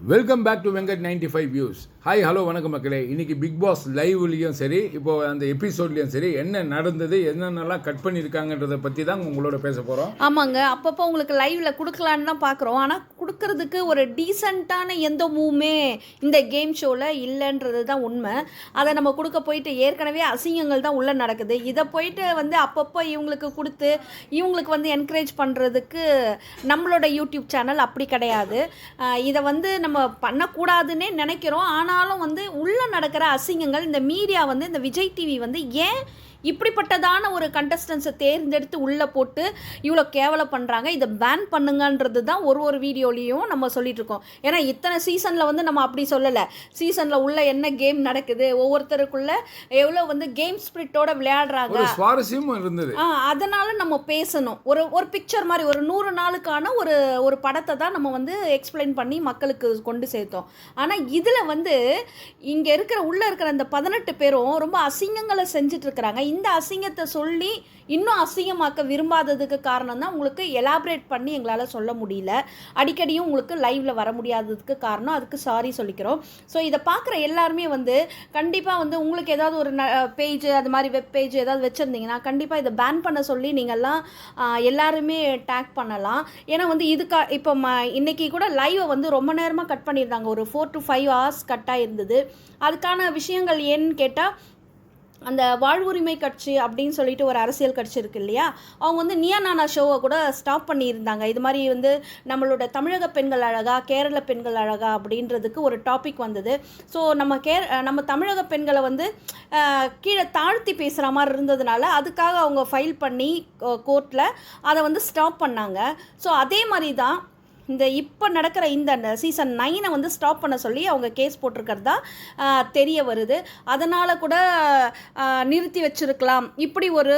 Welcome back to Venkat ninety five views hi hello வணக்கம் மக்களே. இன்றைக்கி பிக் பாஸ் லைவ்லேயும் சரி இப்போது அந்த எபிசோட்லேயும் சரி என்ன நடந்தது என்னென்னலாம் கட் பண்ணியிருக்காங்கன்றத பற்றி தான் உங்களோட பேச போகிறோம் ஆமாங்க. அப்பப்போ உங்களுக்கு லைவில் கொடுக்கலான்னு தான் பார்க்குறோம் ஆனால் கொடுக்கறதுக்கு ஒரு டீசெண்டான எந்த மூவுமே இந்த கேம் ஷோவில் இல்லைன்றது தான் உண்மை. அதை நம்ம கொடுக்க போயிட்டு ஏற்கனவே அசிங்கங்கள் தான் உள்ளே நடக்குது. இதை போயிட்டு வந்து அப்பப்போ இவங்களுக்கு கொடுத்து இவங்களுக்கு வந்து என்கரேஜ் பண்ணுறதுக்கு நம்மளோட யூடியூப் சேனல் அப்படி கிடையாது. இதை வந்து நம்ம பண்ணக்கூடாதுன்னே நினைக்கிறோம். ஆனால் ஆனாலும் வந்து உள்ளே நடக்கிற அசிங்கங்கள் இந்த மீடியா வந்து இந்த விஜய் டிவி வந்து ஏன் இப்படிப்பட்டதான ஒரு கண்டஸ்டன்ஸை தேர்ந்தெடுத்து உள்ளே போட்டு இவ்வளோ கேவலம் பண்ணுறாங்க இதை பேன் பண்ணுங்கன்றது தான் ஒரு ஒரு வீடியோலையும் நம்ம சொல்லிட்டு இருக்கோம். ஏன்னா இத்தனை சீசனில் வந்து நம்ம அப்படி சொல்லலை. சீசனில் உள்ள என்ன கேம் நடக்குது? ஒவ்வொருத்தருக்குள்ள எவ்வளோ வந்து கேம் ஸ்பிரிட்டோட விளையாடுறாங்க? சுவாரஸ்யமும் இருந்தது. ஆ அதனால் நம்ம பேசணும். ஒரு ஒரு பிக்சர் மாதிரி ஒரு நூறு நாளுக்கான ஒரு ஒரு படத்தை தான் நம்ம வந்து எக்ஸ்பிளைன் பண்ணி மக்களுக்கு கொண்டு சேர்த்தோம். ஆனால் இதில் வந்து இங்கே இருக்கிற உள்ளே இருக்கிற அந்த பதினெட்டு பேரும் ரொம்ப அசிங்கங்களை செஞ்சுட்டு இருக்கிறாங்க. இந்த அசிங்கத்தை சொல்லி இன்னும் அசிங்கமாக்க விரும்பாததுக்கு காரணம் தான் உங்களுக்கு எலாபரேட் பண்ணி எங்களால் சொல்ல முடியல. அடிக்கடியும் உங்களுக்கு லைவில் வர முடியாததுக்கு காரணம். அதுக்கு சாரி சொல்லிக்கிறோம். ஸோ இதை பார்க்குற எல்லாருமே வந்து கண்டிப்பாக வந்து உங்களுக்கு ஏதாவது ஒரு பேஜ் அது மாதிரி வெப் பேஜ் ஏதாவது வச்சுருந்தீங்கன்னா கண்டிப்பாக இதை பேன் பண்ண சொல்லி நீங்கள்லாம் எல்லாருமே டேக் பண்ணலாம். ஏன்னா வந்து இதுக்கா இப்போ ம இன்னைக்கு கூட லைவை வந்து ரொம்ப நேரமாக கட் பண்ணியிருந்தாங்க. ஒரு ஃபோர் டு ஃபைவ் ஹவர்ஸ் கட்டாக இருந்தது அதுக்கான விஷயங்கள் ஏன்னு கேட்டால் அந்த வாழ்வுரிமை கட்சி அப்படின்னு சொல்லிட்டு ஒரு அரசியல் கட்சி இருக்கு இல்லையா? அவங்க வந்து நியா நானா ஷோவை கூட ஸ்டாப் பண்ணியிருந்தாங்க. இது மாதிரி வந்து நம்மளோட தமிழக பெண்கள் அழகா கேரள பெண்கள் அழகா அப்படின்றதுக்கு ஒரு டாபிக் வந்தது. ஸோ நம்ம கே நம்ம தமிழக பெண்களை வந்து கீழே தாழ்த்தி பேசுகிற மாதிரி இருந்ததுனால அதுக்காக அவங்க ஃபைல் பண்ணி கோர்ட்டில் அதை வந்து ஸ்டாப் பண்ணாங்க. ஸோ அதே மாதிரி தான் இந்த இப்போ நடக்கிற இந்த சீசன் நைனை வந்து ஸ்டாப் பண்ண சொல்லி அவங்க கேஸ் போட்டிருக்கிறதா தெரிய வருது. அதனால் கூட நிறுத்தி வச்சுருக்கலாம். இப்படி ஒரு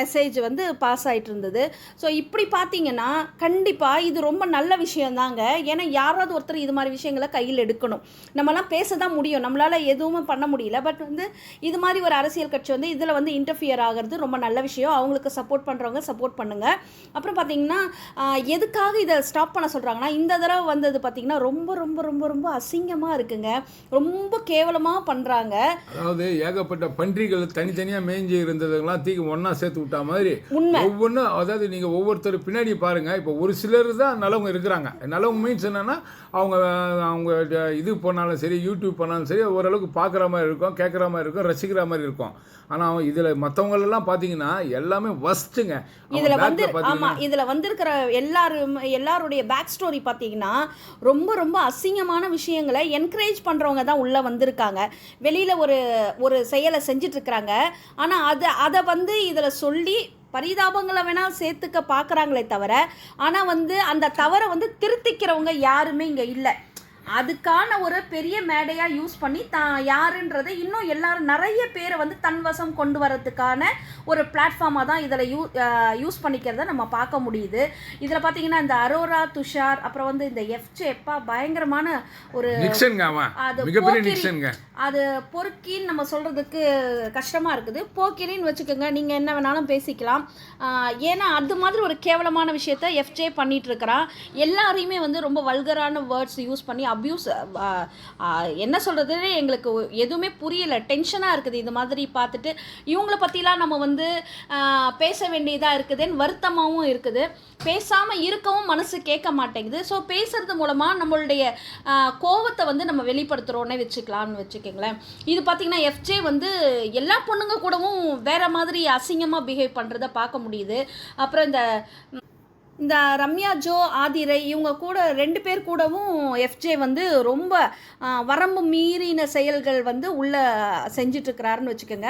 மெசேஜ் வந்து பாஸ் ஆகிட்டு இருந்தது. ஸோ இப்படி பார்த்தீங்கன்னா கண்டிப்பாக இது ரொம்ப நல்ல விஷயந்தாங்க. ஏன்னா யாராவது ஒருத்தர் இது மாதிரி விஷயங்களை கையில் எடுக்கணும். நம்மலாம் பேச தான் முடியும். நம்மளால் எதுவுமே பண்ண முடியல. பட் வந்து இது மாதிரி ஒரு அரசியல் கட்சி வந்து இதில் வந்து இன்டர்ஃபியர் ஆகிறது ரொம்ப நல்ல விஷயம். அவங்களுக்கு சப்போர்ட் பண்ணுறவங்க சப்போர்ட் பண்ணுங்கள் அப்புறம் பார்த்தீங்கன்னா எதுக்காக இதை ஸ்டாப் பண்ண சொல்கிறாங்கன்னா இந்த தடவை வந்தது பார்த்தீங்கன்னா ரொம்ப ரொம்ப ரொம்ப ரொம்ப அசிங்கமாக இருக்குங்க. ரொம்ப கேவலமாக பண்ணுறாங்க அதாவது ஏகப்பட்ட பன்றிகள் தனித்தனியாக மேய்ஞ்சி இருந்ததுங்களாம் தீக்கு ஒன்றா சேர்த்து விட்டா மாதிரி. ஒவ்வொன்றும் அதாவது நீங்கள் ஒவ்வொருத்தர் பின்னாடி பாருங்க இப்போ ஒரு சிலர் தான் நல்லவங்க இருக்கிறாங்க. நல்லவங்க மீன்ஸ் என்னன்னா அவங்க அவங்க இது பண்ணாலும் சரி யூடியூப் பண்ணாலும் சரி ஓரளவுக்கு பார்க்குற மாதிரி இருக்கும் கேட்குற மாதிரி இருக்கும் ரசிக்கிற மாதிரி இருக்கும். ஆனால் இதில் மற்றவங்களெல்லாம் பார்த்தீங்கன்னா எல்லாமே வஸ்ட்டுங்க இதில் வந்து ஆமாம் இதில் வந்திருக்கிற எல்லாரும் எல்லாருடைய பேக் ஸ்டோரி பார்த்தீங்கன்னா ரொம்ப ரொம்ப அசிங்கமான விஷயங்களை என்கரேஜ் பண்ணுறவங்க தான் உள்ளே வந்திருக்காங்க. வெளியில் ஒரு ஒரு செயலை செஞ்சிட்டுருக்குறாங்க ஆனால் அதை அதை வந்து இதில் சொல்லி பரிதாபங்களை வேணால் சேர்த்துக்க பார்க்குறாங்களே தவிர ஆனால் வந்து அந்த தவறை வந்து திருத்திக்கிறவங்க யாருமே இங்கே இல்லை. அதுக்கான ஒரு பெரிய மேடையாக யூஸ் பண்ணி தான் யாருன்றதை இன்னும் எல்லாரும் நிறைய பேரை வந்து தன்வசம் கொண்டு வரதுக்கான ஒரு பிளாட்ஃபார்மாக தான் இதில் யூ யூஸ் பண்ணிக்கிறத நம்ம பார்க்க முடியுது. இதில் பார்த்தீங்கன்னா இந்த அரோரா துஷார் அப்புறம் வந்து இந்த எஃப்ஜேப்பா பயங்கரமான ஒரு அது அது பொறுக்கின்னு நம்ம சொல்கிறதுக்கு கஷ்டமாக இருக்குது. போக்கிரின்னு வச்சுக்கோங்க நீங்கள் என்ன வேணாலும் பேசிக்கலாம். ஏன்னா அது மாதிரி ஒரு கேவலமான விஷயத்த எஃப்ஜே பண்ணிட்டு இருக்கிறான் எல்லாரையுமே வந்து ரொம்ப வல்கரான வேர்ட்ஸ் யூஸ் பண்ணி அப்யூஸ் என்ன சொல்கிறது எங்களுக்கு எதுவுமே புரியலை. டென்ஷனாக இருக்குது இது மாதிரி பார்த்துட்டு. இவங்கள பற்றிலாம் நம்ம வந்து பேச வேண்டியதாக இருக்குதுன்னு வருத்தமாகவும் இருக்குது. பேசாமல் இருக்கவும் மனசு கேட்க மாட்டேங்குது. ஸோ பேசுறது மூலமாக நம்மளுடைய கோவத்தை வந்து நம்ம வெளிப்படுத்துகிறோன்னே வச்சுக்கலாம்னு வச்சுக்கோங்களேன். இது பார்த்திங்கன்னா எஃப்ஜே வந்து எல்லா பொண்ணுங்க கூடவும் வேறு மாதிரி அசிங்கமாக பிஹேவ் பண்ணுறத பார்க்க முடியுது. அப்புறம் இந்த இந்த ரம்யா ஜோ ஆதிரை இவங்க கூட ரெண்டு பேர் கூடவும் எஃப்ஜே வந்து ரொம்ப வரம்பு மீறின செயல்கள் வந்து உள்ள செஞ்சிட்ருக்கிறாருன்னு வச்சுக்கோங்க.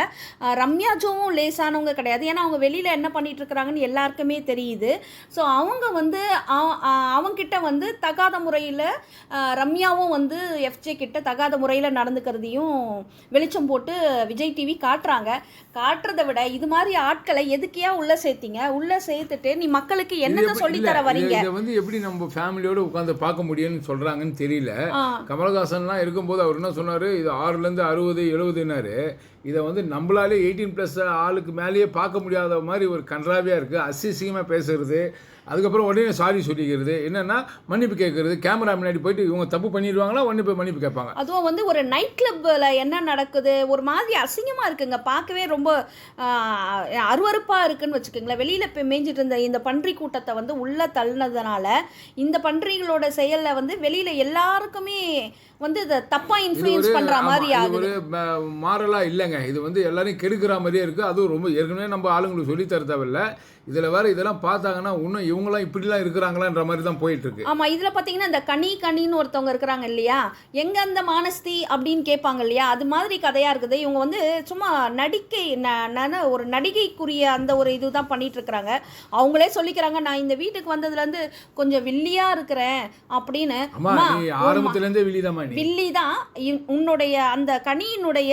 ரம்யா ஜோவும் லேசானவங்க கிடையாது. ஏன்னா அவங்க வெளியில் என்ன பண்ணிட்டு இருக்கிறாங்கன்னு எல்லாருக்குமே தெரியுது. ஸோ அவங்க வந்து அவங்கிட்ட வந்து தகாத முறையில் ரம்யாவும் வந்து எஃப்ஜே கிட்ட தகாத முறையில் நடந்துக்கிறதையும் வெளிச்சம் போட்டு விஜய் டிவி காட்டுறாங்க. காட்டுறதை விட இது மாதிரி ஆட்களை எதுக்கியா உள்ள சேர்த்தீங்க? உள்ள சேர்த்துட்டு நீ மக்களுக்கு எப்படி- சொல்லி தர வரீங்க இதை வந்து எப்படி நம்ம ஃபேமிலியோட உட்காந்து பார்க்க முடியும்னு சொல்றாங்கன்னு தெரியல. கமலஹாசன்லாம் இருக்கும்போது அவர் என்ன சொன்னார்? இது ஆறுலேருந்து அறுபது எழுபதுனாரு இதை வந்து நம்மளாலே எயிட்டீன் ப்ளஸ் ஆளுக்கு மேலேயே பார்க்க முடியாத மாதிரி ஒரு கன்றாவியாக இருக்குது அசிசியமாக பேசுகிறது அதுக்கப்புறம் உடனே சாரி சொல்லிக்கிறது. என்னென்னா மன்னிப்பு கேட்குறது. கேமரா முன்னாடி போயிட்டு இவங்க தப்பு பண்ணிடுவாங்களா? ஒன்று போய் மன்னிப்பு கேட்பாங்க. அதுவும் வந்து ஒரு நைட் கிளப்பில் என்ன நடக்குது? ஒரு மாதிரி அசிங்கமாக இருக்குங்க. பார்க்கவே ரொம்ப அருவறுப்பாக இருக்குன்னு வச்சுக்கோங்களேன். வெளியில் இப்போ மேய்ஞ்சிட்டு இருந்த இந்த பன்றி கூட்டத்தை வந்து உள்ளே தள்ளினதுனால இந்த பன்றிகளோட செயலில் வந்து வெளியில் எல்லாருக்குமே வந்து இதை தப்பாக இன்ஃப்ளூயன்ஸ் பண்ணுற மாதிரி ஆகுது. ஒரு ம- மாறலா இல்லைங்க. இது வந்து எல்லாரையும் கெடுக்கிற மாதிரியே இருக்குது அதுவும் ரொம்ப ஏற்கனவே நம்ம ஆளுங்களுக்கு சொல்லி தர தேவையில்ல. இதில் வேற இதெல்லாம் பார்த்தாங்கன்னா இன்னும் இவங்களாம் இப்படிலாம் இருக்கிறாங்களான்ற மாதிரி தான் போயிட்டு இருக்கு ஆமாம் இதில் பார்த்தீங்கன்னா இந்த கனி கனின்னு ஒருத்தவங்க இருக்கிறாங்க இல்லையா? எங்கே அந்த மானஸ்தி அப்படின்னு கேட்பாங்க இல்லையா? அது மாதிரி கதையாக இருக்குது. இவங்க வந்து சும்மா நடிக்கை ஒரு நடிகைக்குரிய அந்த ஒரு இதுதான் பண்ணிட்டு இருக்கிறாங்க அவங்களே சொல்லிக்கிறாங்க நான் இந்த வீட்டுக்கு வந்ததுலேருந்து கொஞ்சம் வில்லியாக இருக்கிறேன் அப்படின்னு. ஆரம்பத்துலேருந்தே நீ. வில்லி தான் உன்னுடைய அந்த கனியினுடைய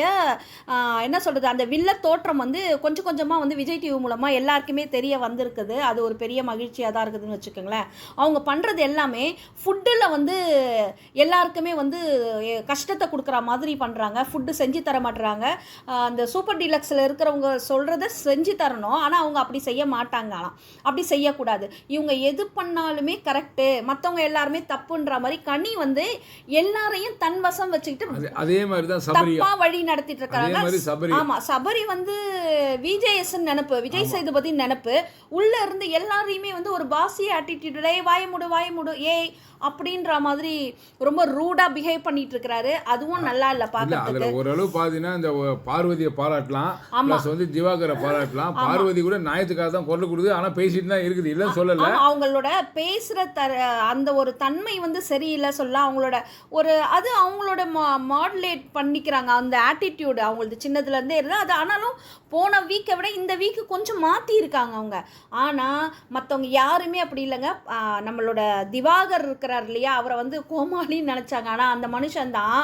என்ன சொல்றது அந்த வில்ல தோற்றம் வந்து கொஞ்சம் கொஞ்சமாக வந்து விஜய் டிவி மூலமாக எல்லாருக்குமே தெரிய வந்திருக்குது. அது ஒரு பெரிய மகிழ்ச்சியாக தான் இருக்குதுன்னு வச்சுக்கோங்களேன். அவங்க பண்ணுறது எல்லாமே ஃபுட்டில் வந்து எல்லாருக்குமே வந்து கஷ்டத்தை கொடுக்குற மாதிரி பண்ணுறாங்க ஃபுட்டு செஞ்சு தர மாட்டுறாங்க அந்த சூப்பர் டீலக்ஸில் இருக்கிறவங்க சொல்கிறத செஞ்சு தரணும். ஆனால் அவங்க அப்படி செய்ய மாட்டாங்களாம். அப்படி செய்யக்கூடாது. இவங்க எது பண்ணாலுமே கரெக்டு மற்றவங்க எல்லாருமே தப்புன்ற மாதிரி கனி வந்து எல்லாரையும் தன் வசம் வச்சுக்கிட்டு அது மாதிரி தான் சபரியா. தப்பா வழி நடத்திட்டு இருக்காங்க. மாதிரி சபரி ஆமா சபரி வந்து விஜேஎஸ் நினப்பு. விஜய் சேதுபதி நினப்பு. உள்ள இருந்து எல்லாரையுமே வந்து ஒரு பாசி ஆட்டிடியூட் ஏய் வாய முடு வாய முடு ஏய் அப்படின்ற மாதிரி ரொம்ப ரூடா பிஹேவ் பண்ணிட்டு இருக்கிறாரு. அதுவும் நல்லா இல்ல இல்ல அதுல ஓரளவு பாத்தீங்கன்னா இந்த பார்வதியை பாராட்டலாம். பிளஸ் வந்து திவாகரை பாராட்டலாம். பார்வதி கூட நியாயத்துக்காக தான் குரல் கொடுக்குது. ஆனா பேசிட்டு தான் இருக்குது. இல்லைன்னு சொல்லல. அவங்களோட பேசுற தர அந்த ஒரு தன்மை வந்து சரியில்லை சொல்ல அவங்களோட ஒரு அது அவங்களோட மாடுலேட் பண்ணிக்கிறாங்க. அந்த ஆட்டிடியூடு அவங்களது சின்னதுல இருந்தே இருந்தா அது ஆனாலும் போன வீக்கை விட இந்த வீக்கு கொஞ்சம் மாத்தி இருக்காங்க அவங்க. ஆனால் மற்றவங்க யாருமே அப்படி இல்லைங்க. நம்மளோட திவாகர் இருக்கிறார் இல்லையா அவரை வந்து கோமாளின்னு நினச்சாங்க. ஆனால் அந்த மனுஷன் தான்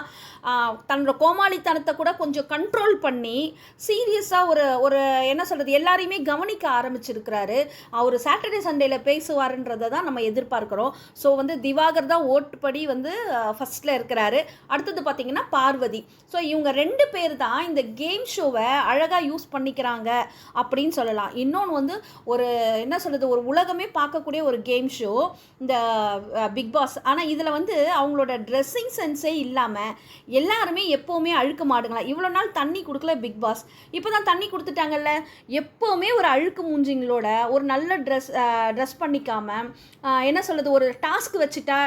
தன்னோட கோமாளித்தனத்தை கூட கொஞ்சம் கண்ட்ரோல் பண்ணி சீரியஸாக ஒரு ஒரு என்ன சொல்கிறது எல்லாரையுமே கவனிக்க ஆரம்பிச்சிருக்கிறாரு. அவர் சாட்டர்டே சண்டேல பேசுவாருன்றதை தான் நம்ம எதிர்பார்க்குறோம். ஸோ வந்து திவாகர் தான் ஓட்டுப்படி வந்து ஃபஸ்ட்டில் இருக்கிறாரு. அடுத்தது பார்த்தீங்கன்னா பார்வதி. ஸோ இவங்க ரெண்டு பேர் தான் இந்த கேம் ஷோவை அழகாக யூஸ் பண்ணிக்கிறாங்க அப்படின்னு சொல்லலாம். இன்னொன்று வந்து ஒரு என்ன சொல்கிறது ஒரு உலகமே பார்க்கக்கூடிய ஒரு கேம் ஷோ இந்த பிக் பாஸ் ஆனால் இதில் வந்து அவங்களோட ட்ரெஸ்ஸிங் சென்ஸே இல்லாமல் எல்லாருமே எப்போவுமே அழுக்கு மாடுங்களா? இவ்வளோ நாள் தண்ணி கொடுக்கல பிக் பாஸ் இப்போ தான் தண்ணி கொடுத்துட்டாங்கல்ல? எப்போவுமே ஒரு அழுக்கு மூஞ்சிங்களோட ஒரு நல்ல ட்ரெஸ் ட்ரெஸ் பண்ணிக்காமல் என்ன சொல்கிறது ஒரு டாஸ்க் வச்சுட்டா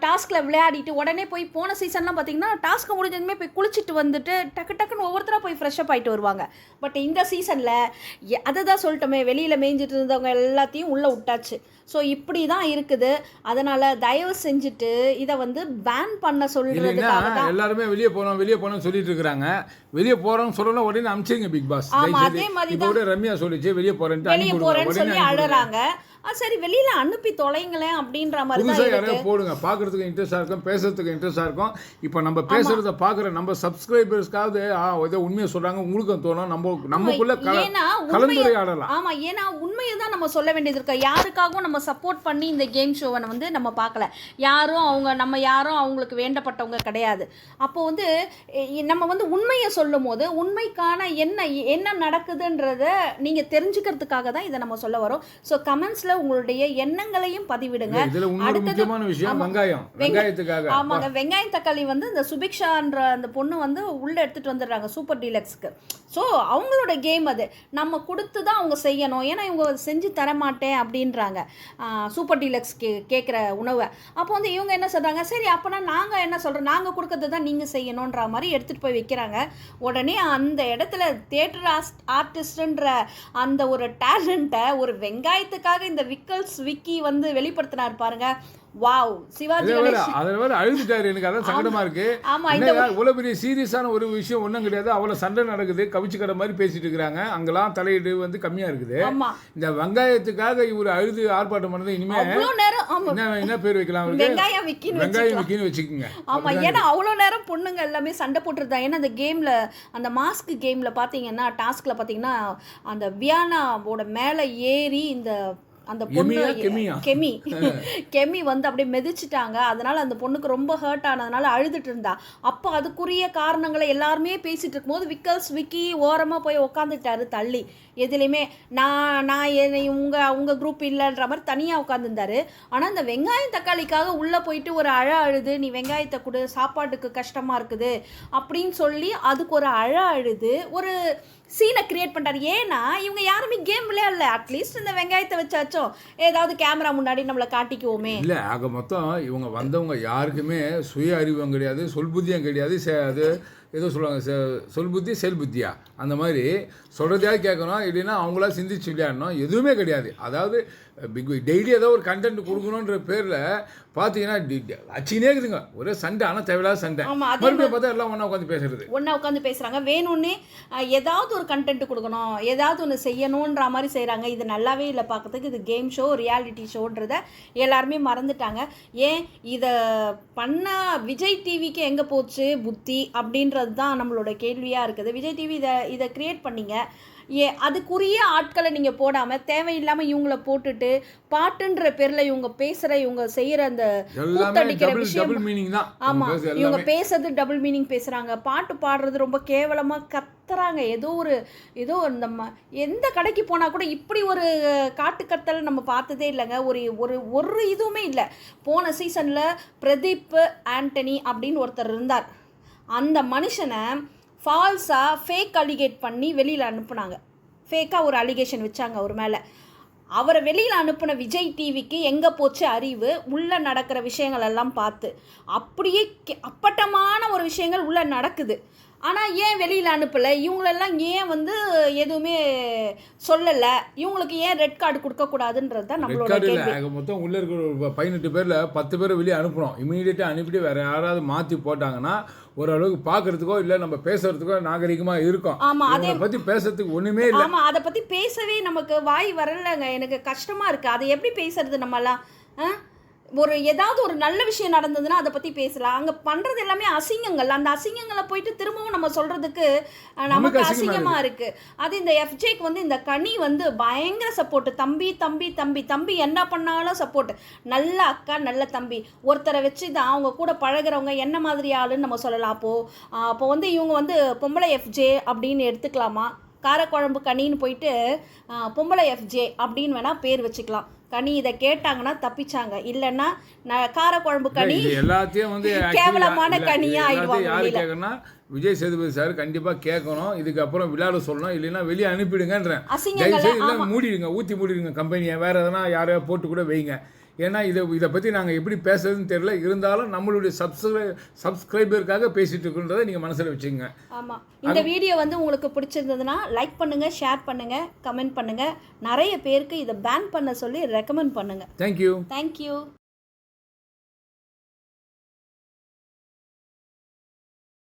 டாஸ்கில் விளையாடிட்டு உடனே போய் போன சீசன்லாம் பார்த்தீங்கன்னா டாஸ்க் முடிஞ்சதுமே போய் குளிச்சுட்டு வந்துட்டு டக்கு டக்குன்னு ஒவ்வொருத்தராக போய் ஃப்ரெஷ்அப் ஆகிட்டு வருவாங்க பட் இந்த சீசனில் அதை தான் சொல்லிட்டோமே வெளியில் மேய்ஞ்சிட்டு இருந்தவங்க எல்லாத்தையும் உள்ளே விட்டாச்சு ஸோ இப்படி தான் இருக்குது அதனால் தயவு செஞ்சுட்டு இதை வந்து பேன் பண்ண சொல்கிறதுக்காக எல்லாருமே வெளியே போனோம் வெளியே போனோம்னு சொல்லிட்டு இருக்காங்க வெளியே போறோம்னு சொல்லலாம் உடனே அனுப்பிச்சிங்க பிக் பாஸ் ஆமா, தயவு அதே. மாதிரி ரம்யா சொல்லிச்சு வெளியே போறேன்ட்டு வெளியே விடுங்க. சொல்லி. அழறாங்க ஆ சரி வெளியில அனுப்பி தொலைங்களேன் அப்படின்ற மாதிரி புதுசாக யாரையும் போடுங்க. பார்க்கறதுக்கு இன்ட்ரெஸ்டாக இருக்கும் பேசுறதுக்கு இன்ட்ரெஸ்டாக இருக்கும். இப்போ நம்ம பேசுறத பார்க்குற நம்ம சப்ஸ்கிரைபர்ஸ்க்காவது ஏதோ உண்மையை சொல்றாங்க உங்களுக்கும் தோணும். நம்ம நமக்குள்ள கலந்துரையாடலாம். ஆமா ஏன்னா உண்மையை தான் நம்ம சொல்ல வேண்டியது இருக்கு. யாருக்காகவும் நம்ம சப்போர்ட் பண்ணி இந்த கேம் ஷோவை வந்து நம்ம பார்க்கல. யாரும் அவங்க நம்ம யாரும் அவங்களுக்கு வேண்டப்பட்டவங்க கிடையாது. அப்போ வந்து நம்ம வந்து உண்மையை சொல்லும் போது உண்மைக்கான என்ன என்ன நடக்குதுன்றத நீங்க தெரிஞ்சுக்கிறதுக்காக தான் இதை நம்ம சொல்ல வரோம். ஸோ கமெண்ட்ஸ்ல உங்களுடைய எண்ணங்களையும் பதிவிடுங்க. அடுத்தது- முக்கியமான விஷயம் ஆமா. வெங்காயம். வெங்க- வெங்காயத்துக்காக. ஆமாங்க வெங்காயம் தக்காளி வந்து இந்த சுபிக்ஷான்ற அந்த பொண்ணு வந்து உள்ளே எடுத்துட்டு வந்துடுறாங்க சூப்பர் டீலக்ஸ்க்கு. ஸோ அவங்களோட கேம் அது. நம்ம கொடுத்து தான் அவங்க செய்யணும். ஏன்னா இவங்க செஞ்சு தர மாட்டேன் அப்படின்றாங்க சூப்பர் டீலக்ஸ் கே கேட்குற உணவை. அப்போ வந்து இவங்க என்ன சொல்கிறாங்க சரி அப்போனா நாங்கள் என்ன சொல்கிறோம் நாங்கள் கொடுக்கறது தான் நீங்கள் செய்யணுன்ற மாதிரி எடுத்துகிட்டு போய் வைக்கிறாங்க. உடனே அந்த இடத்துல தேட்டர் ஆர்டிஸ்ட்ன்ற அந்த ஒரு டேலண்ட்டை ஒரு வெங்காயத்துக்காக இந்த விக்கல்ஸ் விக்கி வந்து வெளிப்படுத்தினார் பாருங்க. வாவ் சிவாஜி அதில் வேற அழுதுட்டாரு எனக்கு அதான் சங்கடமா இருக்கு. ஆமா இந்த இவ்வளவு பெரிய சீரியஸான ஒரு விஷயம் ஒன்றும் கிடையாது. அவ்வளோ சண்டை நடக்குது கவிச்சு கடை மாதிரி பேசிட்டு இருக்கிறாங்க. அங்கெல்லாம் தலையீடு வந்து கம்மியா இருக்குது. இந்த வெங்காயத்துக்காக இவர் அழுது ஆர்ப்பாட்டம் பண்ணது இனிமே அவ்வளோ நேரம் ஆமா. என்ன என்ன பேர் வைக்கலாம் வெங்காயம் விக்கின்னு வெங்காயம் விக்கின்னு வச்சுக்கோங்க. ஆமா ஏன்னா அவ்வளோ நேரம் பொண்ணுங்க எல்லாமே சண்டை போட்டுருந்தாங்க ஏன்னா அந்த கேம்ல அந்த மாஸ்க் கேம்ல பாத்தீங்கன்னா டாஸ்க்ல பாத்தீங்கன்னா அந்த வியானாவோட மேலே ஏறி இந்த அந்த பொண்ணு? கெமி. கெமி வந்து அப்படியே மிதிச்சிட்டாங்க. அதனால அந்த பொண்ணுக்கு ரொம்ப ஹர்ட் ஆனதுனால அழுதுட்டு இருந்தா. அப்போ அதுக்குரிய காரணங்களை எல்லாருமே பேசிட்டு இருக்கும்போது விக்கல்ஸ் விக்கி ஓரமா போய் உக்காந்துட்டாரு தள்ளி. எதுலையுமே நான் நான் என்னை உங்க உங்க குரூப் இல்லைன்ற மாதிரி தனியா உட்காந்துருந்தாரு ஆனா இந்த வெங்காயம் தக்காளிக்காக உள்ள போயிட்டு ஒரு அழ அழுது நீ வெங்காயத்தை கொடு சாப்பாட்டுக்கு கஷ்டமா இருக்குது. அப்படின்னு சொல்லி அதுக்கு ஒரு அழ அழுது ஒரு சீனை கிரியேட் பண்ணுறாரு ஏன்னா இவங்க யாருமே கேம் விளையாடல. அட்லீஸ்ட் இந்த வெங்காயத்தை வச்சாச்சும் ஏதாவது கேமரா முன்னாடி நம்மளை காட்டிக்குவோமே. இல்லை ஆக மொத்தம் இவங்க வந்தவங்க யாருக்குமே சுய அறிவும் கிடையாது சொல்புத்தியும் கிடையாது சே அது ஏதோ சொல்லுவாங்க செ- சொல் புத்தி செயல் புத்தியா? அந்த மாதிரி சொல்கிறதையாவது கேட்கணும். இல்லைன்னா அவங்களா சிந்திச்சு விளையாடணும். எதுவுமே கிடையாது. அதாவது பிக் டெய்லி ஏதோ ஒரு கண்டென்ட் கொடுக்கணுன்ற பேரில் பார்த்தீங்கன்னா அச்சினே இருக்குதுங்க. ஒரே சண்டை ஆனால் தேவையில்லாத சண்டை. மறுபடியும் பார்த்தா எல்லாம் ஒன்றா உட்காந்து பேசுறது. ஒன்றா உட்காந்து பேசுகிறாங்க வேணும்னே ஏதாவது ஒரு கண்டென்ட் கொடுக்கணும். ஏதாவது ஒன்று செய்யணுன்ற மாதிரி செய்கிறாங்க இது நல்லாவே இல்லை பார்க்கறதுக்கு இது கேம் ஷோ ரியாலிட்டி ஷோன்றத எல்லாருமே மறந்துட்டாங்க. ஏன்? இதை பண்ண விஜய் டிவிக்கு எங்கே போச்சு? புத்தி அப்படின்றது தான் நம்மளோட கேள்வியாக இருக்குது. விஜய் டிவி இதை இதை கிரியேட் பண்ணீங்க. ஏ அதுக்குரிய ஆட்களை நீங்கள் போடாமல் தேவையில்லாமல் இவங்கள போட்டுட்டு பாட்டுன்ற பேரில் இவங்க பேசுகிற இவங்க செய்கிற அந்த கூத்தடிக்கிற விஷயம். டபுள் மீனிங் தான். ஆமா இவங்க பேசுறது டபுள் மீனிங் பேசுறாங்க. பாட்டு பாடுறது ரொம்ப கேவலமா கத்துறாங்க. ஏதோ ஒரு ஏதோ நம்ம எந்த கடைக்கு போனா கூட இப்படி ஒரு காட்டு கத்தல் நம்ம பார்த்ததே இல்லைங்க. ஒரு ஒரு ஒரு இதுவுமே இல்லை. போன சீசன்ல பிரதீப் ஆண்டனி அப்படின்னு ஒருத்தர் இருந்தார். அந்த மனுஷனை ஃபால்ஸாக ஃபேக் அலிகேட் பண்ணி வெளியில் அனுப்புனாங்க. ஃபேக்காக ஒரு அலிகேஷன் வச்சாங்க அவர் மேலே. அவரை வெளியில் அனுப்பின விஜய் டிவிக்கு எங்கே போச்சு அறிவு உள்ளே நடக்கிற விஷயங்கள் எல்லாம் பார்த்து. அப்படியே அப்பட்டமான ஒரு விஷயங்கள் உள்ளே நடக்குது. ஆனால் ஏன் வெளியில் அனுப்பலை? இவங்களெல்லாம் ஏன் வந்து எதுவுமே சொல்லலை? இவங்களுக்கு ஏன் ரெட் கார்டு கொடுக்கக்கூடாதுன்றது தான் நம்மளோட கேள்வி. மொத்தம் உள்ளே இருக்கிற ஒரு பதினெட்டு பேரில் பத்து பேரை வெளியே அனுப்புகிறோம் இமீடியட்டாக அனுப்பிட்டு வேறு யாராவது மாற்றி போட்டாங்கன்னா ஓரளவுக்கு பார்க்கறதுக்கோ இல்லை நம்ம பேசுறதுக்கோ நாகரிகமாக இருக்கும். ஆமா, அதே- பற்றி பேசுறதுக்கு ஒன்றுமே இல்லை. ஆமாம் அதை பற்றி பேசவே நமக்கு வாய் வரலைங்க. எனக்கு கஷ்டமாக இருக்குது அதை எப்படி பேசுறது நம்மலாம் ஆ? ஒரு ஏதாவது ஒரு நல்ல விஷயம் நடந்ததுன்னா அதை பற்றி பேசலாம். அங்கே பண்ணுறது எல்லாமே அசிங்கங்கள். அந்த அசிங்கங்களை போயிட்டு திரும்பவும் நம்ம சொல்கிறதுக்கு நமக்கு நமக்கு அசிங்கமா அசிங்கமாக இருக்குது. அது இந்த எஃப்ஜேக்கு வந்து இந்த கனி வந்து பயங்கர சப்போர்ட் தம்பி தம்பி தம்பி தம்பி என்ன பண்ணாலும் சப்போர்ட் நல்ல அக்கா நல்ல தம்பி. ஒருத்தரை வச்சு தான் அவங்க கூட பழகுறவங்க என்ன மாதிரி ஆளுன்னு நம்ம சொல்லலாம். அப்போது அப்போ வந்து இவங்க வந்து பொம்பளை எஃப்ஜே அப்படின்னு எடுத்துக்கலாமா? காரக்குழம்பு கனின்னு போயிட்டு பொம்பளை எஃப்ஜே அப்படின்னு வேணால் பேர் வச்சுக்கலாம். கனி இதை கேட்டாங்கன்னா தப்பிச்சாங்க. இல்லைன்னா நான் காரக்குழம்பு கனி எல்லாத்தையும் வந்து கேவலமான இல்ல, கனியா இது ஆயிடுவாங்க விஜய் சேதுபதி சார் கண்டிப்பாக கேட்கணும். இதுக்கப்புறம் விளையாட சொல்லணும். இல்லைன்னா வெளியே அனுப்பிடுங்கன்றேன். மூடிடுங்க. ஊற்றி மூடிடுங்க கம்பெனியை. வேறு எதனா யாரையா போட்டு கூட வைங்க. ஏன்னா இதை இதை பற்றி நாங்கள் எப்படி பேசுறதுன்னு தெரியல. இருந்தாலும் நம்மளுடைய சப்ஸ்கிரை சப்ஸ்கிரைபருக்காக பேசிட்டு இருக்குன்றதை நீங்கள் மனசில் வச்சுங்க ஆமாம் இந்த வீடியோ வந்து உங்களுக்கு பிடிச்சிருந்ததுன்னா லைக் பண்ணுங்கள் ஷேர் பண்ணுங்கள் கமெண்ட் பண்ணுங்கள் நிறைய பேருக்கு இதை பேன் பண்ண சொல்லி ரெக்கமெண்ட் பண்ணுங்கள் தேங்க்யூ தேங்க்யூ